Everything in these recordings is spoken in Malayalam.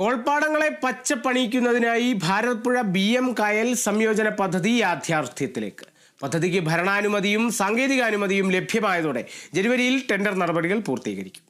ഓൾപ്പാടങ്ങളെ പച്ചപ്പണിയിക്കുന്നതിനായി ഭാരതപ്പുഴ ബി എം കായൽ സംയോജന പദ്ധതി യാഥാർത്ഥ്യത്തിലേക്ക്. പദ്ധതിക്ക് ഭരണാനുമതിയും സാങ്കേതികാനുമതിയും ലഭ്യമായതോടെ ജനുവരിയിൽ ടെൻഡർ നടപടികൾ പൂർത്തീകരിക്കും.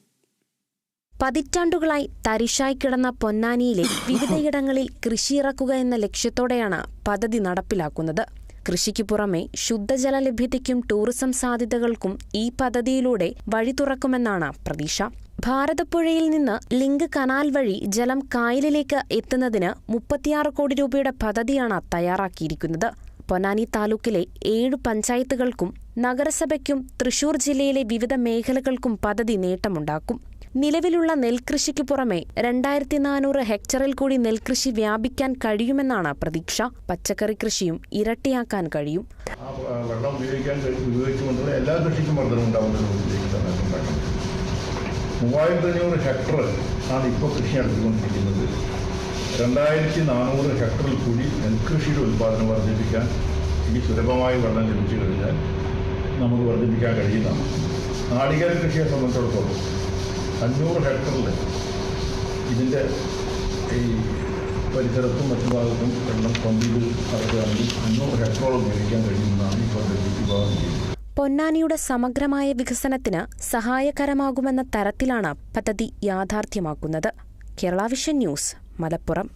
പതിറ്റാണ്ടുകളായി തരിശായി കിടന്ന പൊന്നാനിയിലെ വിവിധയിടങ്ങളിൽ കൃഷിയിറക്കുക എന്ന ലക്ഷ്യത്തോടെയാണ് പദ്ധതി നടപ്പിലാക്കുന്നത്. കൃഷിക്ക് പുറമെ ശുദ്ധജല ലഭ്യതയ്ക്കും ടൂറിസം സാധ്യതകൾക്കും ഈ പദ്ധതിയിലൂടെ വഴി തുറക്കുമെന്നാണ് പ്രതീക്ഷ. ഭാരതപ്പുഴയിൽ നിന്ന് ലിങ്ക് കനാൽ വഴി ജലം കായലിലേക്ക് എത്തുന്നതിന് മുപ്പത്തിയാറ് കോടി രൂപയുടെ പദ്ധതിയാണ് തയ്യാറാക്കിയിരിക്കുന്നത്. പൊന്നാനി താലൂക്കിലെ ഏഴ് പഞ്ചായത്തുകൾക്കും നഗരസഭയ്ക്കും തൃശൂർ ജില്ലയിലെ വിവിധ മേഖലകൾക്കും പദ്ധതി നേട്ടമുണ്ടാക്കും. നിലവിലുള്ള നെൽകൃഷിക്ക് പുറമെ രണ്ടായിരത്തി നാനൂറ് ഹെക്ടറിൽ കൂടി നെൽകൃഷി വ്യാപിക്കാൻ കഴിയുമെന്നാണ് പ്രതീക്ഷ. പച്ചക്കറി കൃഷിയും ഇരട്ടിയാക്കാൻ കഴിയും. വെള്ളം ഉപയോഗിക്കാൻ ഉപയോഗിച്ചുകൊണ്ടുള്ള എല്ലാ കൃഷിക്കും മൂവായിരത്തി അഞ്ഞൂറ് ഹെക്ടർ ആണ് ഇപ്പോൾ കൃഷി നടത്തിക്കൊണ്ടിരിക്കുന്നത്. രണ്ടായിരത്തി നാനൂറ് ഹെക്ടറിൽ കൂടി നെൽകൃഷിയുടെ ഉൽപ്പാദനം വർദ്ധിപ്പിക്കാൻ ഇനി സുലഭമായി വെള്ളം ലഭിച്ചു കഴിഞ്ഞാൽ നമുക്ക് വർദ്ധിപ്പിക്കാൻ കഴിയുന്നതാണ്. നാളികേര കൃഷിയെ സംബന്ധിച്ചിടത്തോളം അഞ്ഞൂറ് ഹെക്ടറിൽ ഇതിന്റെ ഈ പരിസരത്തും മറ്റു ഭാഗത്തും വെള്ളം പമ്പ് നടത്തുകയാണെങ്കിൽ അഞ്ഞൂറ് ഹെക്ടറോളം ഉപയോഗിക്കാൻ കഴിയുമെന്നാണ് പദ്ധതി വിഭാവനം ചെയ്യുന്നത്. പൊന്നാനിയുടെ സമഗ്രമായ വികസനത്തിന് സഹായകരമാകുമെന്ന തരത്തിലാണ് പദ്ധതി യാഥാർത്ഥ്യമാക്കുന്നത്. Kerala Vision News Malappuram.